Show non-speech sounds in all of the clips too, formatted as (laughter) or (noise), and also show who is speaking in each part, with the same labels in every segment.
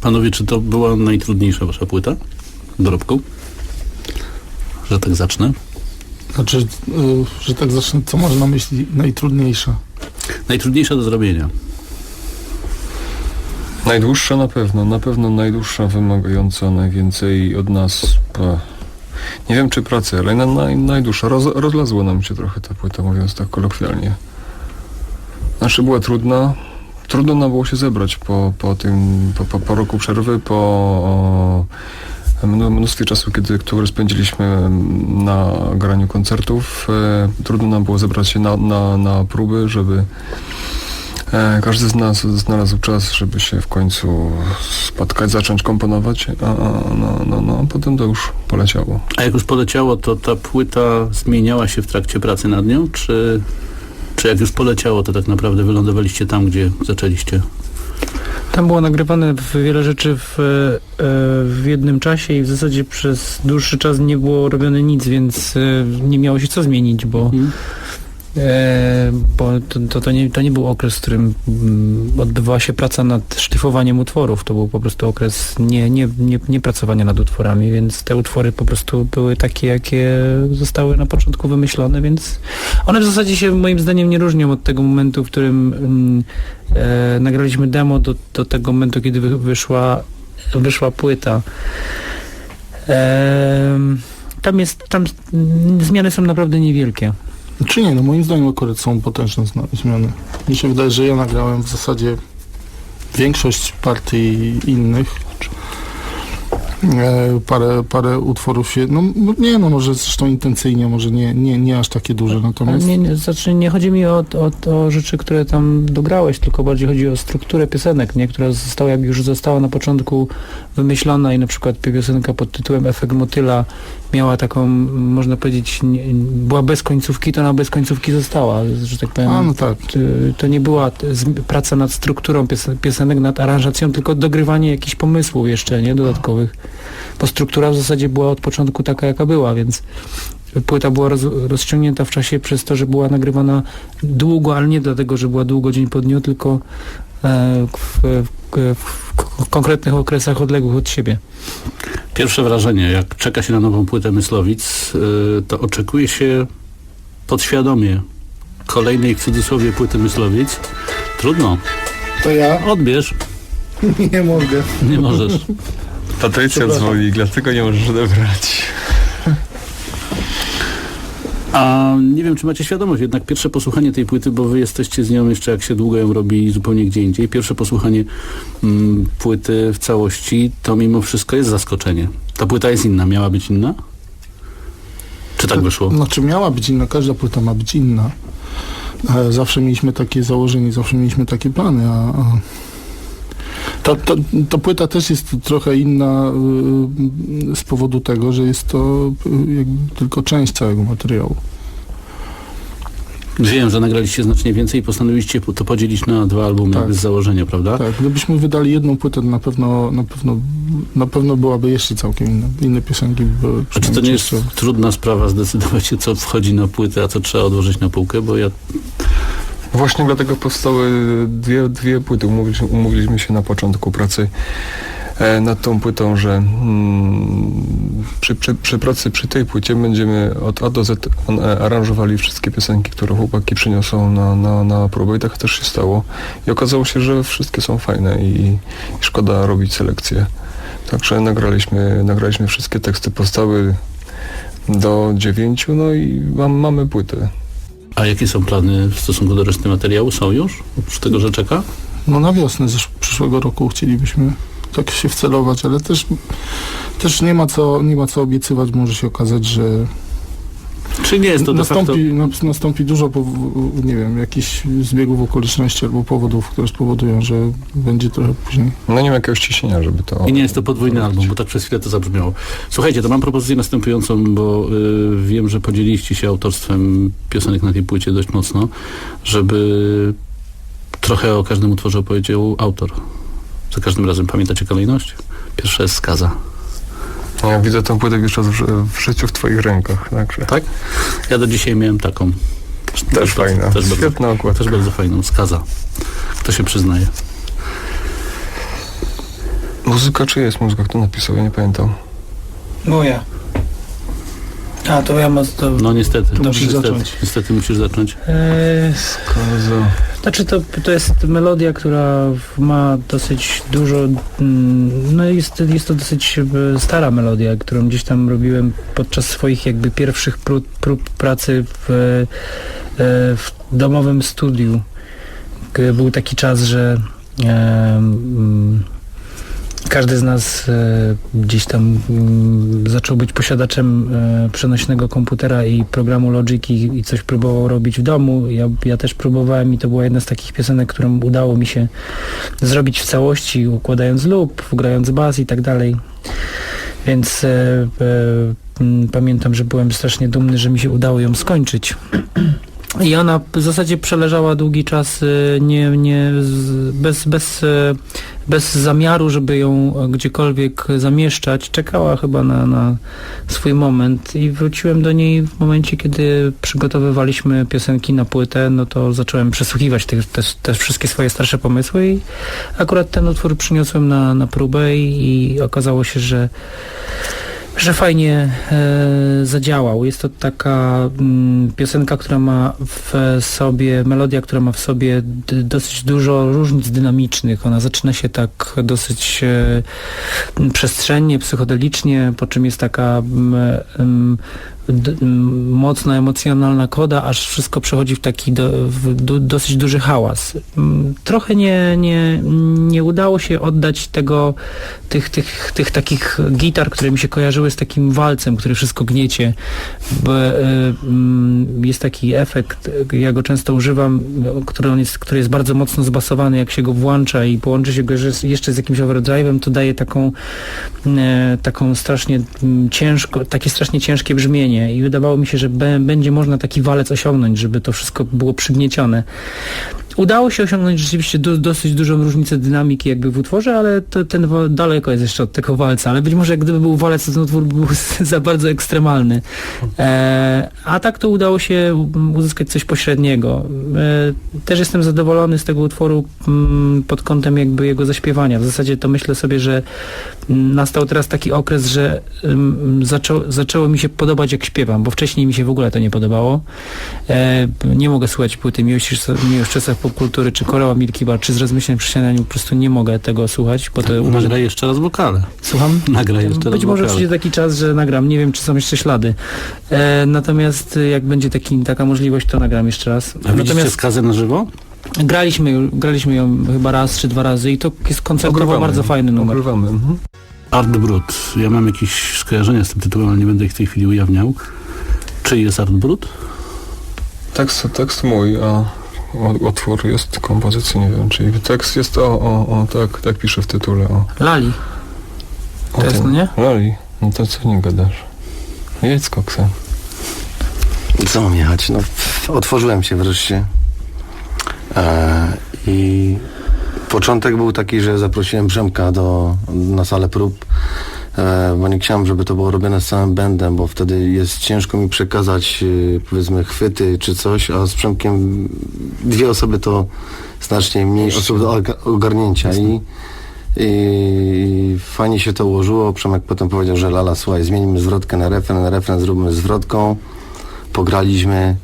Speaker 1: Panowie, czy to była najtrudniejsza wasza płyta? Dorobku? Że tak zacznę.
Speaker 2: Znaczy, y, że tak zacznę, co masz na myśli najtrudniejsza?
Speaker 1: Najtrudniejsza do zrobienia.
Speaker 3: Najdłuższa na pewno, na pewno najdłuższa, wymagająca najwięcej od nas. Nie wiem czy pracy, ale na, naj, najdłuższa. Roz, rozlazła nam się trochę ta płyta, mówiąc tak kolokwialnie. Znaczy była trudna. Trudno nam było się zebrać po, po tym, po, po, po roku przerwy, po o, mnó- mnóstwie czasu, kiedy, który spędziliśmy na graniu koncertów. E, trudno nam było zebrać się na, na, na próby, żeby E, Każdy z nas znalazł czas, żeby się w końcu spotkać, zacząć komponować, a, a no, no, no, potem to już poleciało.
Speaker 1: A jak już poleciało, to ta płyta zmieniała się w trakcie pracy nad nią, czy, czy jak już poleciało, to tak naprawdę wylądowaliście tam, gdzie zaczęliście?
Speaker 4: Tam było nagrywane wiele rzeczy w, e, w jednym czasie i w zasadzie przez dłuższy czas nie było robione nic, więc e, nie miało się co zmienić, bo,
Speaker 1: Mhm.
Speaker 4: E, bo to, to, to, nie, to nie był okres, w którym mm, odbywała się praca nad szlifowaniem utworów. To był po prostu okres nie, nie, nie, nie pracowania nad utworami, więc te utwory po prostu były takie, jakie zostały na początku wymyślone, więc one w zasadzie się moim zdaniem nie różnią od tego momentu, w którym mm, e, nagraliśmy demo do, do tego momentu, kiedy wy, wyszła, wyszła płyta. Em, tam jest, tam mm, zmiany są naprawdę niewielkie.
Speaker 2: Czy nie, no moim zdaniem akurat są potężne zmiany. Mi się wydaje, że ja nagrałem w zasadzie większość partii innych. E, parę, parę utworów się, no m- nie no, może zresztą intencyjnie, może nie, nie, nie aż takie duże, natomiast
Speaker 4: nie, nie, znaczy nie chodzi mi o, o, o rzeczy, które tam dograłeś, tylko bardziej chodzi o strukturę piosenek, nie? która została, jak już została na początku wymyślona i na przykład piosenka pod tytułem Efekt Motyla miała taką, można powiedzieć, nie, była bez końcówki, to ona bez końcówki została, że tak powiem.
Speaker 2: a no tak,
Speaker 4: To- to nie była praca nad strukturą pies- piosenek, nad aranżacją, tylko dogrywanie jakichś pomysłów jeszcze, nie, dodatkowych. Bo struktura w zasadzie była od początku taka, jaka była, więc płyta była roz, rozciągnięta w czasie przez to, że była nagrywana długo, ale nie dlatego, że była długo dzień po dniu, tylko e, w, w, w k- konkretnych okresach odległych od siebie.
Speaker 1: Pierwsze wrażenie, jak czeka się na nową płytę Myslowic, y, to oczekuje się podświadomie kolejnej w cudzysłowie płyty Myslowic. Trudno.
Speaker 2: to ja
Speaker 1: Odbierz. (laughs)
Speaker 2: nie mogę.
Speaker 1: Nie możesz.
Speaker 3: Patrycja dzwoni, dlatego nie możesz odebrać.
Speaker 1: A nie wiem, czy macie świadomość, jednak pierwsze posłuchanie tej płyty, bo wy jesteście z nią jeszcze jak się długo ją robi zupełnie gdzie indziej, pierwsze posłuchanie mm, płyty w całości, to mimo wszystko jest zaskoczenie. Ta płyta jest inna, miała być inna? Czy tak wyszło?
Speaker 2: Znaczy miała być inna, każda płyta ma być inna. E, Zawsze mieliśmy takie założenie, zawsze mieliśmy takie plany, a, a ta, ta, ta płyta też jest trochę inna y, z powodu tego, że jest to y, tylko część całego materiału.
Speaker 1: Wiem, że nagraliście znacznie więcej i postanowiliście to podzielić na dwa albumy
Speaker 2: Tak.
Speaker 1: z założenia, prawda?
Speaker 2: Tak, gdybyśmy wydali jedną płytę, to na pewno, na pewno, na pewno byłaby jeszcze całkiem inna. Inne piosenki
Speaker 1: A czy to nie jest trudna sprawa zdecydować się, co wchodzi na płytę, a co trzeba odłożyć na półkę, bo ja
Speaker 3: Właśnie dlatego powstały dwie, dwie płyty. Umówiliśmy, umówiliśmy się na początku pracy e, nad tą płytą, że mm, przy, przy, przy pracy przy tej płycie będziemy od A do Z e, aranżowali wszystkie piosenki, które chłopaki przyniosą na, na, na próbę i tak też się stało. I okazało się, że wszystkie są fajne i, i szkoda robić selekcję. Także nagraliśmy, nagraliśmy wszystkie teksty, powstały do dziewięciu, no i mam, mamy płytę.
Speaker 1: A jakie są plany w stosunku do reszty materiału? Są już? Oprócz tego, że czeka?
Speaker 2: No na wiosnę zesz- przyszłego roku chcielibyśmy tak się wcelować, ale też, też nie, ma co, nie ma co obiecywać. Może się okazać, że
Speaker 1: Czy nie jest to de facto...
Speaker 2: nastąpi, nas- nastąpi dużo, nie wiem, jakichś zbiegów okoliczności albo powodów, które spowodują, że będzie trochę później.
Speaker 3: No nie ma jakiegoś ciśnienia, żeby to...
Speaker 1: I nie jest to podwójny album, bo tak przez chwilę to zabrzmiało. Słuchajcie, to mam propozycję następującą, bo y, wiem, że podzieliliście się autorstwem piosenek na tej płycie dość mocno, żeby trochę o każdym utworze opowiedział autor. Za każdym razem pamiętacie kolejność? Pierwsza jest skaza.
Speaker 3: Ja widzę tę płytę już raz w, ży- w życiu w twoich rękach, także
Speaker 1: Tak? Ja do dzisiaj miałem taką.
Speaker 3: też fajna,
Speaker 1: Też bardzo,
Speaker 3: świetna okładka.
Speaker 1: też bardzo fajną. Skaza. Kto się przyznaje?
Speaker 3: Muzyka czy jest muzyka? Kto napisał? Ja nie pamiętam.
Speaker 4: Moja. A, to ja mam... To...
Speaker 1: No niestety.
Speaker 2: Musisz
Speaker 1: niestety,
Speaker 2: zacząć.
Speaker 1: Niestety musisz zacząć.
Speaker 4: Eee,
Speaker 3: Kozo.
Speaker 4: Znaczy to, to jest melodia, która ma dosyć dużo, mm, no jest, jest to dosyć e, stara melodia, którą gdzieś tam robiłem podczas swoich jakby pierwszych prób, prób pracy w, e, w domowym studiu. Był taki czas, że e, każdy z nas e, gdzieś tam mm, zaczął być posiadaczem e, przenośnego komputera i programu Logic i, i coś próbował robić w domu. Ja, ja też próbowałem i to była jedna z takich piosenek, którą udało mi się zrobić w całości, układając lub, grając bas i tak dalej. Więc e, e, pamiętam, że byłem strasznie dumny, że mi się udało ją skończyć. I ona w zasadzie przeleżała długi czas e, nie, nie, bez, bez, e, bez zamiaru, żeby ją gdziekolwiek zamieszczać. Czekała chyba na, na swój moment i wróciłem do niej w momencie, kiedy przygotowywaliśmy piosenki na płytę, no to zacząłem przesłuchiwać te, te, te wszystkie swoje starsze pomysły i akurat ten utwór przyniosłem na, na próbę i, i okazało się, że że fajnie e, zadziałał. Jest to taka mm, piosenka, która ma w sobie, melodia, która ma w sobie dosyć dużo różnic dynamicznych. Ona zaczyna się tak dosyć e, przestrzennie, psychodelicznie, po czym jest taka m, m, mocno emocjonalna koda, aż wszystko przechodzi w taki do, w du, dosyć duży hałas. M, Trochę nie, nie, nie udało się oddać tego, tych, tych, tych takich gitar, które mi się kojarzyły z takim walcem, który wszystko gniecie. Y, mm, jest taki efekt, ja go często używam, który, jest, który jest bardzo mocno zbasowany, jak się go włącza i połączy się go jeszcze z jakimś overdrive'em, to daje taką, e, taką strasznie mm, ciężko, takie strasznie ciężkie brzmienie i wydawało mi się, że będzie można taki walec osiągnąć, żeby to wszystko było przygniecione. Udało się osiągnąć rzeczywiście do, dosyć dużą różnicę dynamiki jakby w utworze, ale to, ten daleko jest jeszcze od tego walca, ale być może gdyby był walec, to ten utwór był (laughs) za bardzo ekstremalny. E, a tak to udało się uzyskać coś pośredniego. E, też jestem zadowolony z tego utworu mm, pod kątem jakby jego zaśpiewania. W zasadzie to myślę sobie, że mm, nastał teraz taki okres, że mm, zaczą, zaczęło mi się podobać jak śpiewam, bo wcześniej mi się w ogóle to nie podobało. E, nie mogę słuchać płyty Miłość, Miłość w czasach popkultury, czy Koreła Milky Bar, czy z rozmyśleń przy śniadaniu, po prostu nie mogę tego słuchać, bo to uważam...
Speaker 1: Nagraj jeszcze raz wokale.
Speaker 2: Słucham? (laughs)
Speaker 1: Nagraj jeszcze raz
Speaker 4: Być może
Speaker 1: wokale.
Speaker 4: przyjdzie taki czas, że nagram. Nie wiem, czy są jeszcze ślady. E, natomiast e, jak będzie taki, taka możliwość, to nagram jeszcze raz.
Speaker 1: A
Speaker 4: Natomiast
Speaker 1: skazę na żywo?
Speaker 4: graliśmy, ją- graliśmy ją chyba raz czy dwa razy i to jest koncertowo
Speaker 3: Ogrywamy.
Speaker 4: bardzo fajny numer.
Speaker 3: Ogrywamy. Mhm.
Speaker 1: Art Brut. Ja mam jakieś skojarzenia z tym tytułem, ale nie będę ich w tej chwili ujawniał. Czy jest Art Brut?
Speaker 3: Tekst, tekst mój, a o- utwór jest kompozycji, nie wiem, czyli tekst jest o, o, o tak, tak pisze w tytule, o.
Speaker 4: Lali.
Speaker 3: o
Speaker 4: To jest, no nie?
Speaker 3: Lali, no to co nie gadasz? Jedź z koksem.
Speaker 5: Co mam jechać? No, otworzyłem się wreszcie. E, I początek był taki, że zaprosiłem Przemka do, na salę prób, bo nie chciałem, żeby to było robione z całym bandem, bo wtedy jest ciężko mi przekazać, e, powiedzmy, chwyty czy coś, a z Przemkiem dwie osoby to znacznie mniej osób do oga- ogarnięcia. I, i fajnie się to ułożyło. Przemek potem powiedział, że lala, słuchaj, zmienimy zwrotkę na refren, na refren zróbmy zwrotką pograliśmy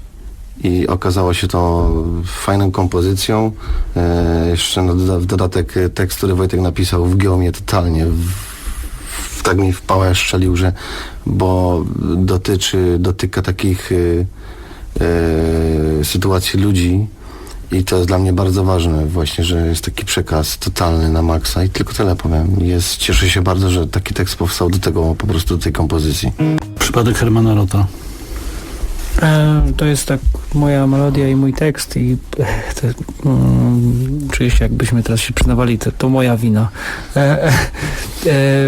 Speaker 5: i okazało się to fajną kompozycją. E, jeszcze w dodatek e, tekst, który Wojtek napisał, wgiął mnie totalnie. W, w, tak mi w pałę szczelił, że bo dotyczy, dotyka takich e, e, sytuacji ludzi i to jest dla mnie bardzo ważne właśnie, że jest taki przekaz totalny na maksa i tylko tyle powiem. Jest, cieszę się bardzo, że taki tekst powstał do tego, po prostu do tej kompozycji.
Speaker 1: Przypadek Hermana Rota.
Speaker 4: To jest tak moja melodia i mój tekst i (laughs) e, to, mm, czuję się jakbyśmy teraz się przyznawali, to, to moja wina. E, e, e,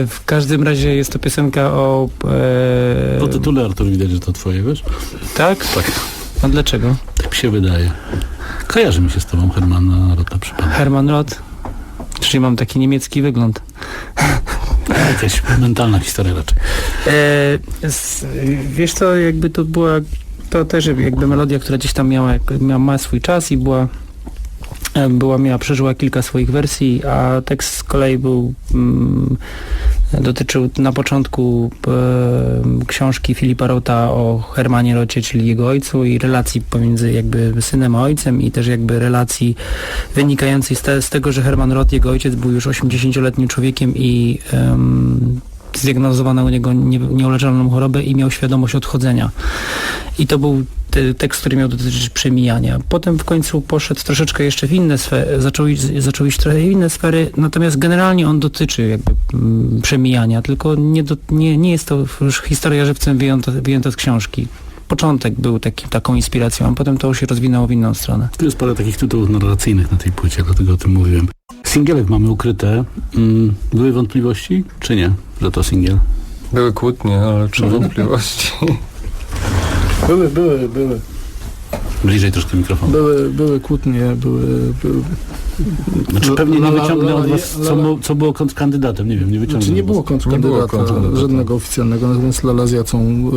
Speaker 4: w każdym razie jest to piosenka o... E,
Speaker 1: Po tytule Artur widać, że to twoje, wiesz?
Speaker 4: tak?
Speaker 1: Tak.
Speaker 4: A dlaczego?
Speaker 1: Tak mi się wydaje. Kojarzy mi się z tobą Hermana Rota przypadek.
Speaker 4: Herman Roth. Czyli mam taki niemiecki wygląd. (laughs)
Speaker 1: Jakaś mentalna historia raczej.
Speaker 4: E, s, wiesz co, jakby to była to też jakby melodia, która gdzieś tam miała, miała ma swój czas i była e, była miała, przeżyła kilka swoich wersji, a tekst z kolei był mm, dotyczył na początku e, książki Filipa Rota o Hermanie Rocie, czyli jego ojcu i relacji pomiędzy jakby synem a ojcem i też jakby relacji wynikającej z, te, z tego, że Herman Rot, jego ojciec był już 80-letnim człowiekiem i zdiagnozowano u niego nie, nieuleczalną chorobę i miał świadomość odchodzenia. I to był te- tekst, który miał dotyczyć przemijania. Potem w końcu poszedł troszeczkę jeszcze w inne sfery, zaczął zaczął iść trochę inne sfery, natomiast generalnie on dotyczy jakby mm, przemijania, tylko nie, do, nie, nie jest to już historia żywcem wyjęta, wyjęta z książki. Początek był taki, taką inspiracją, a potem to się rozwinęło w inną stronę.
Speaker 1: Tu jest parę takich tytułów narracyjnych na tej płycie, dlatego o tym mówiłem. Singielek mamy ukryte. Mm, były wątpliwości, czy nie, że to singiel?
Speaker 3: Były kłótnie, ale czy wątpliwości? (laughs)
Speaker 2: Były, były, były.
Speaker 1: Bliżej troszkę mikrofonu.
Speaker 2: Były, były kłótnie, były... były
Speaker 1: Znaczy pewnie nie wyciągnę od was, co, co było kontrkandydatem, nie wiem, nie wyciągnę.
Speaker 2: Znaczy nie było kontrkandydata, żadnego oficjalnego, natomiast Lala z Jacą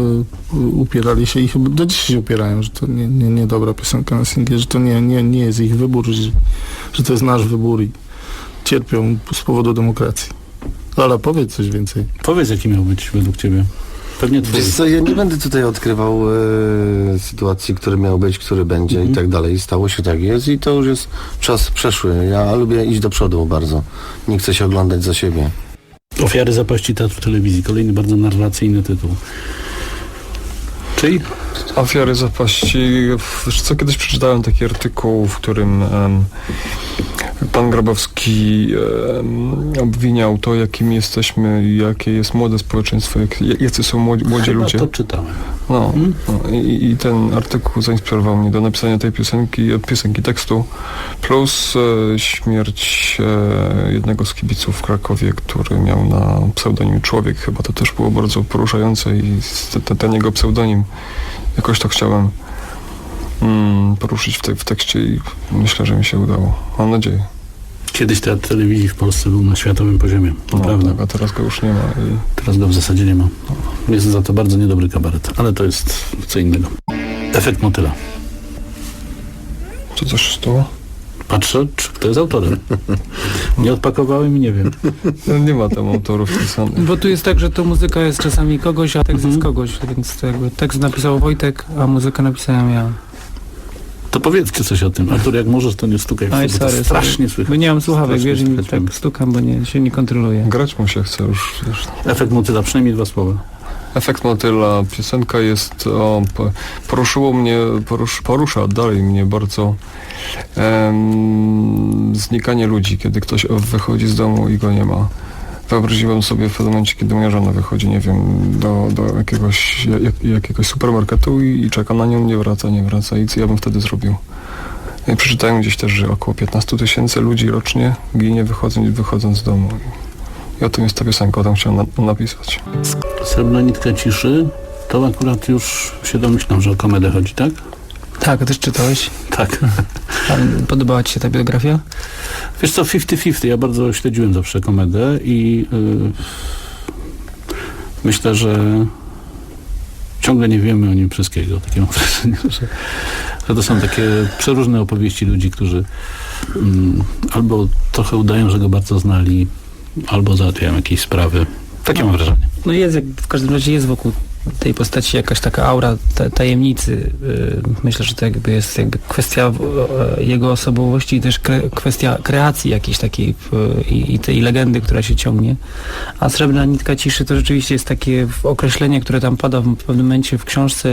Speaker 2: y, y, upierali się i chyba do dziś się upierają, że to nie, nie, nie dobra piosenka na singiel, że to nie, nie, nie jest ich wybór, że, że to jest nasz wybór i cierpią z powodu demokracji. Lala, powiedz coś więcej.
Speaker 1: Powiedz, jaki miał być według ciebie. Pewnie twój.
Speaker 5: Wiesz co, ja nie będę tutaj odkrywał e, sytuacji, który miał być, który będzie
Speaker 1: Mhm.
Speaker 5: i tak dalej. Stało się tak jest i to już jest czas przeszły. Ja lubię iść do przodu bardzo. Nie chcę się oglądać za siebie.
Speaker 1: Ofiary zapaści teatru telewizji. Kolejny bardzo narracyjny tytuł. Czyli?
Speaker 3: Ofiary zapaści. Co, kiedyś przeczytałem taki artykuł, w którym em, pan Grabowski em, obwiniał to, jakim jesteśmy, jakie jest młode społeczeństwo, jak, jacy są młodzi, młodzi
Speaker 1: Chyba
Speaker 3: ludzie.
Speaker 1: to czytałem.
Speaker 3: No,
Speaker 1: Hmm?
Speaker 3: no i, i ten artykuł zainspirował mnie do napisania tej piosenki, piosenki tekstu, plus e, śmierć e, jednego z kibiców w Krakowie, który miał na pseudonim Człowiek. Chyba to też było bardzo poruszające i ten, ten jego pseudonim jakoś to chciałem mm, poruszyć w, te, w tekście i myślę, że mi się udało. Mam nadzieję.
Speaker 1: Kiedyś teatr telewizji w Polsce był na światowym poziomie.
Speaker 3: No,
Speaker 1: Naprawdę.
Speaker 3: tak, a teraz go już nie ma. I
Speaker 1: Teraz go w zasadzie nie ma. Jest za to bardzo niedobry kabaret, ale to jest co innego. Efekt motyla.
Speaker 3: co coś stało?
Speaker 1: Patrzę, czy kto jest autorem. (laughs) Nie odpakowałem i nie wiem. (laughs)
Speaker 3: No, nie ma tam autorów pisanych.
Speaker 4: Bo tu jest tak, że to muzyka jest czasami kogoś, a tekst
Speaker 1: Mhm.
Speaker 4: jest kogoś, więc to jakby tekst napisał Wojtek, a muzykę napisałem ja.
Speaker 1: To powiedzcie coś o tym. Artur, jak możesz, to nie stukaj w to, bo
Speaker 4: sorry,
Speaker 1: to strasznie
Speaker 4: Bo
Speaker 1: słychać.
Speaker 4: nie mam słuchawek,
Speaker 1: Strasznie
Speaker 4: wiesz, mi
Speaker 1: słychać.
Speaker 4: tak stukam, bo nie, się nie kontroluję.
Speaker 3: Grać mu się chce już.
Speaker 1: Efekt motyla, przynajmniej dwa słowa.
Speaker 3: Efekt motyla, piosenka jest, o, po- poruszyło mnie, porusz, porusza dalej mnie bardzo em, znikanie ludzi, kiedy ktoś wychodzi z domu i go nie ma. Wyobraziłem sobie w pewnym momencie, kiedy moja żona wychodzi, nie wiem, do, do jakiegoś, jak, jakiegoś supermarketu i, i czeka na nią, nie wraca, nie wraca i co ja bym wtedy zrobił? Przeczytałem gdzieś też, że około 15 tysięcy ludzi rocznie ginie wychodząc, wychodząc z domu. I o tym jest ta piosenka, o tym chciałem na, napisać.
Speaker 1: Srebrna nitka ciszy, to akurat już się domyślam, że o komedę chodzi, tak?
Speaker 4: Tak, też czytałeś?
Speaker 1: Tak. (laughs)
Speaker 4: A Podobała Ci się ta biografia?
Speaker 1: Wiesz co, 50-50, ja bardzo śledziłem zawsze komedę i yy, myślę, że ciągle nie wiemy o nim wszystkiego. Takie mam wrażenie, (laughs) że, że to są takie przeróżne opowieści ludzi, którzy mm, albo trochę udają, że go bardzo znali, albo załatwiają jakieś sprawy. Takie mam wrażenie.
Speaker 4: No jest, w każdym razie jest wokół tej postaci jakaś taka aura ta, tajemnicy. Yy, Myślę, że to jakby jest jakby kwestia e, jego osobowości i też kwestia kreacji jakiejś takiej i, tej legendy, która się ciągnie. A Srebrna Nitka Ciszy to rzeczywiście jest takie określenie, które tam pada w pewnym momencie w książce.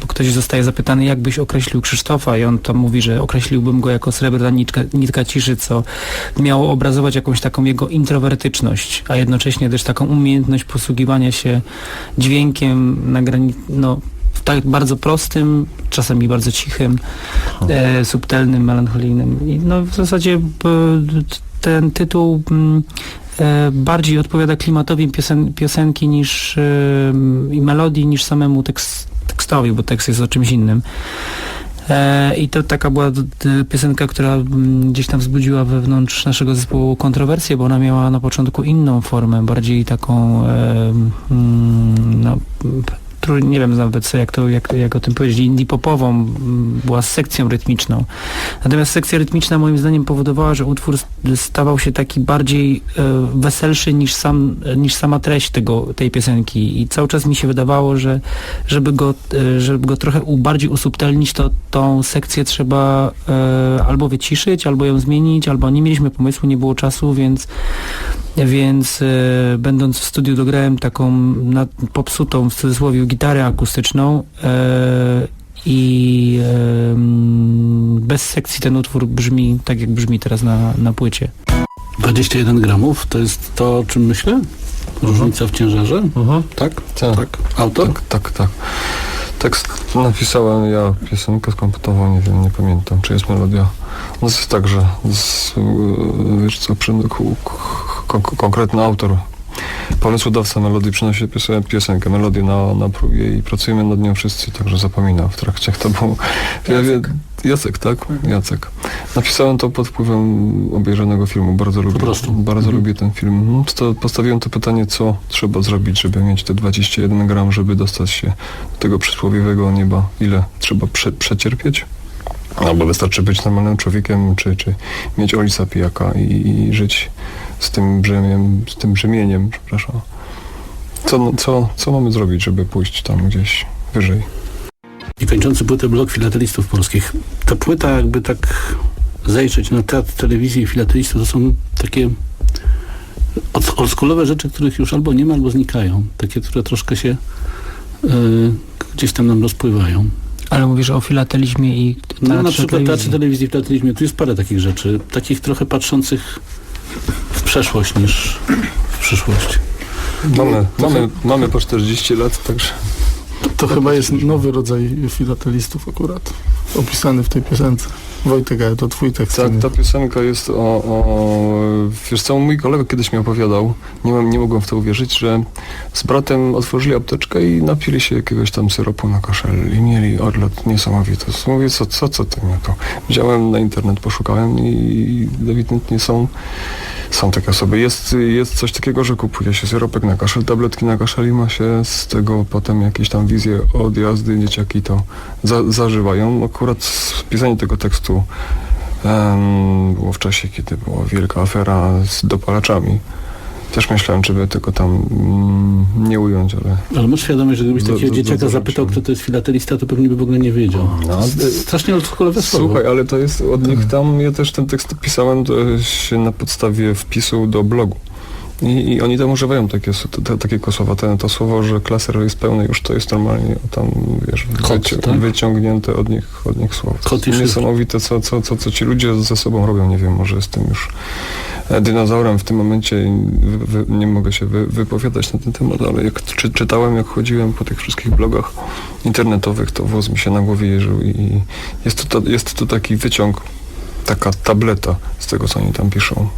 Speaker 4: bo Ktoś zostaje zapytany, jak byś określił Krzysztofa i on tam mówi, że określiłbym go jako Srebrna Nitka, Nitka Ciszy, co miało obrazować jakąś taką jego introwertyczność, a jednocześnie też taką umiejętność posługiwania się dźwiękiem na granicy, no w tak bardzo prostym, czasami bardzo cichym, e, subtelnym, melancholijnym. I no w zasadzie ten tytuł mm, e, bardziej odpowiada klimatowi piosen, piosenki niż e, i melodii niż samemu tekst, tekstowi, bo tekst jest o czymś innym. E, I to taka była piosenka, która gdzieś tam wzbudziła wewnątrz naszego zespołu kontrowersję, bo ona miała na początku inną formę, bardziej taką e, no, nie wiem nawet jak, to, jak, jak o tym powiedzieć, indie popową, była sekcją rytmiczną. Natomiast sekcja rytmiczna moim zdaniem powodowała, że utwór stawał się taki bardziej e, weselszy niż, sam, niż sama treść tego, tej piosenki i cały czas mi się wydawało, że żeby go, e, żeby go trochę u, bardziej usubtelnić, to tą sekcję trzeba e, albo wyciszyć, albo ją zmienić, albo nie mieliśmy pomysłu, nie było czasu, więc więc e, będąc w studiu dograłem taką na, popsutą w cudzysłowie gitarę akustyczną e, i e, bez sekcji ten utwór brzmi tak jak brzmi teraz na, na płycie.
Speaker 1: 21 gramów to jest to, o czym myślę? Różnica w ciężarze? Tak?
Speaker 3: Tak.
Speaker 1: Tak. Autor?
Speaker 3: Tak, tak, tak. Tekst napisałem ja, piosenkę skomponował, nie wiem, nie pamiętam, czy jest melodia. No jest tak, że z, yy, wiesz co, przy, ku- ku- ku- konkretny autor, pomysłodawca melodii przynosi piosen- piosenkę, melodię na, na próbie i pracujemy nad nią wszyscy, także zapominam w trakcie, kto był. Ja, wie- Jacek, tak? Jacek. Napisałem to pod wpływem obejrzanego filmu, bardzo lubię. Bardzo
Speaker 1: Mhm.
Speaker 3: lubię ten film. Mhm. To postawiłem to pytanie, co trzeba zrobić, żeby mieć te 21 gram, żeby dostać się do tego przysłowiowego nieba. Ile trzeba prze, przecierpieć? Albo wystarczy być normalnym człowiekiem, czy, czy mieć olisa pijaka i, i żyć z tym brzemieniem, z tym brzemieniem, przepraszam. Co, co, co mamy zrobić, żeby pójść tam gdzieś wyżej?
Speaker 1: I kończący płytę blok filatelistów polskich. Ta płyta jakby tak zajrzeć na teatr, telewizję i filatelistów, to są takie oldschoolowe rzeczy, których już albo nie ma, albo znikają. Takie, które troszkę się y, gdzieś tam nam rozpływają.
Speaker 4: Ale mówisz o filatelizmie i
Speaker 1: No na przykład
Speaker 4: telewizji.
Speaker 1: teatrze telewizji, filatelizmie, tu jest parę takich rzeczy, takich trochę patrzących w przeszłość niż w przyszłość.
Speaker 3: Mamy, mamy, mamy po 40 lat, także
Speaker 2: To chyba jest nowy rodzaj filatelistów akurat, opisany w tej piosence. Wojtek, ale to twój tekst.
Speaker 3: Tak, ta piosenka jest o, o... Wiesz co, mój kolega kiedyś mi opowiadał, nie, mam, nie mogłem w to uwierzyć, że z bratem otworzyli apteczkę i napili się jakiegoś tam syropu na kaszel i mieli odlot niesamowity. Mówię, co, co, co to nie to? Wziąłem na internet, poszukałem i ewidentnie są, są takie osoby. Jest, jest coś takiego, że kupuje się syropek na kaszel, tabletki na kaszel i ma się z tego potem jakieś tam wizje odjazdy, dzieciaki to za, zażywają. Akurat pisanie tego tekstu Em, było w czasie, kiedy była wielka afera z dopalaczami. Też myślałem, czy by tego tam mm, nie ująć, ale...
Speaker 1: Ale masz świadomość, że gdybyś takiego
Speaker 3: do-
Speaker 1: dzieciaka
Speaker 3: do-
Speaker 1: zapytał, kto to jest filatelista, to pewnie by w ogóle nie wiedział.
Speaker 3: No,
Speaker 1: S- Strasznie oldschoolowe słowo.
Speaker 3: Słuchaj, ale to jest od nich tam, ja też ten tekst pisałem to się na podstawie wpisu do blogu. I, I oni tam używają takie, te, takiego słowa. Ten, to słowo, że klaser jest pełny, już to jest normalnie tam, wiesz,
Speaker 1: Kod,
Speaker 3: wyci-
Speaker 1: tak?
Speaker 3: wyciągnięte od nich, od nich słowo.
Speaker 1: Szyfr.
Speaker 3: Niesamowite, co, co, co, co ci ludzie ze sobą robią. Nie wiem, może jestem już e, dinozaurem w tym momencie i wy, wy, nie mogę się wy, wypowiadać na ten temat, ale jak czy, czytałem, jak chodziłem po tych wszystkich blogach internetowych, to włos mi się na głowie jeżył i jest to, jest to taki wyciąg, taka tableta z tego, co oni tam piszą.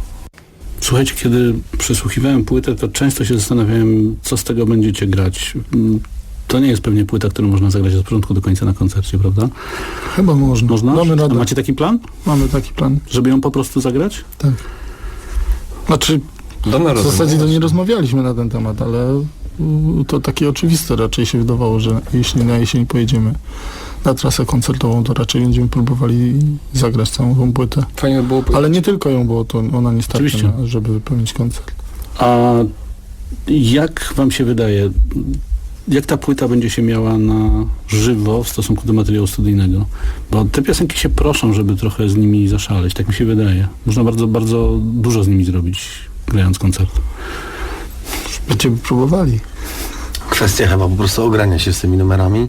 Speaker 1: Słuchajcie, kiedy przesłuchiwałem płytę, to często się zastanawiałem, co z tego będziecie grać. Mm, To nie jest pewnie płyta, którą można zagrać od początku do końca na koncercie, prawda?
Speaker 2: Chyba można.
Speaker 1: Można?
Speaker 2: Mamy
Speaker 1: A
Speaker 2: radę.
Speaker 1: macie taki plan,
Speaker 2: Mamy taki plan.
Speaker 1: żeby ją po prostu zagrać?
Speaker 2: Tak. Znaczy,
Speaker 3: Damy
Speaker 2: w zasadzie to nie rozmawialiśmy na ten temat, ale mm, to takie oczywiste raczej się wydawało, że jeśli na jesień pojedziemy na trasę koncertową, to raczej będziemy próbowali zagrać całą tą płytę.
Speaker 3: Fajnie by było...
Speaker 2: Ale nie tylko ją, bo to ona nie starczy,
Speaker 1: Oczywiście.
Speaker 2: na, żeby wypełnić koncert.
Speaker 1: A jak wam się wydaje, jak ta płyta będzie się miała na żywo w stosunku do materiału studyjnego? Bo te piosenki się proszą, żeby trochę z nimi zaszaleć, tak mi się wydaje. Można bardzo, bardzo dużo z nimi zrobić, grając koncert.
Speaker 2: Będziemy próbowali.
Speaker 5: Kwestia chyba po prostu ogrania się z tymi numerami,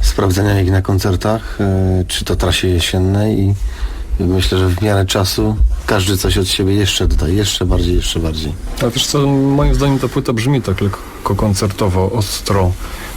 Speaker 5: sprawdzania ich na koncertach, e, czy to trasie jesiennej i myślę, że w miarę czasu każdy coś od siebie jeszcze dodaje, jeszcze bardziej, jeszcze bardziej.
Speaker 3: A wiesz co, moim zdaniem ta płyta brzmi tak lekko koncertowo, ostro,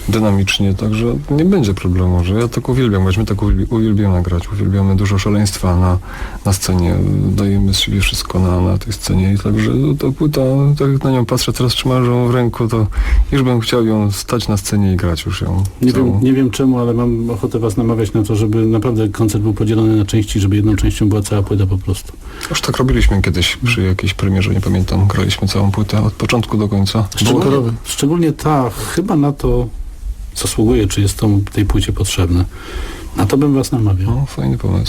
Speaker 3: dynamicznie, także nie będzie problemu, że ja tak uwielbiam, bo my tak uwielbi- uwielbiamy grać, uwielbiamy dużo szaleństwa na, na scenie, dajemy z siebie wszystko na, na tej scenie i także ta płyta, tak jak na nią patrzę teraz trzymając ją w ręku, to już bym chciał ją stać na scenie i grać już ją.
Speaker 1: Nie
Speaker 3: całą.
Speaker 1: wiem, nie wiem czemu, ale mam ochotę was namawiać na to, żeby naprawdę koncert był podzielony na części, żeby jedną częścią była cała płyta po prostu.
Speaker 3: Już tak robiliśmy kiedyś przy jakiejś premierze, nie pamiętam, graliśmy całą płytę od początku do końca.
Speaker 2: Szczególnie-
Speaker 1: Szczególnie ta, chyba na to zasługuje, czy jest to tej płycie potrzebne. Na to bym was namawiał.
Speaker 3: No, fajny pomysł.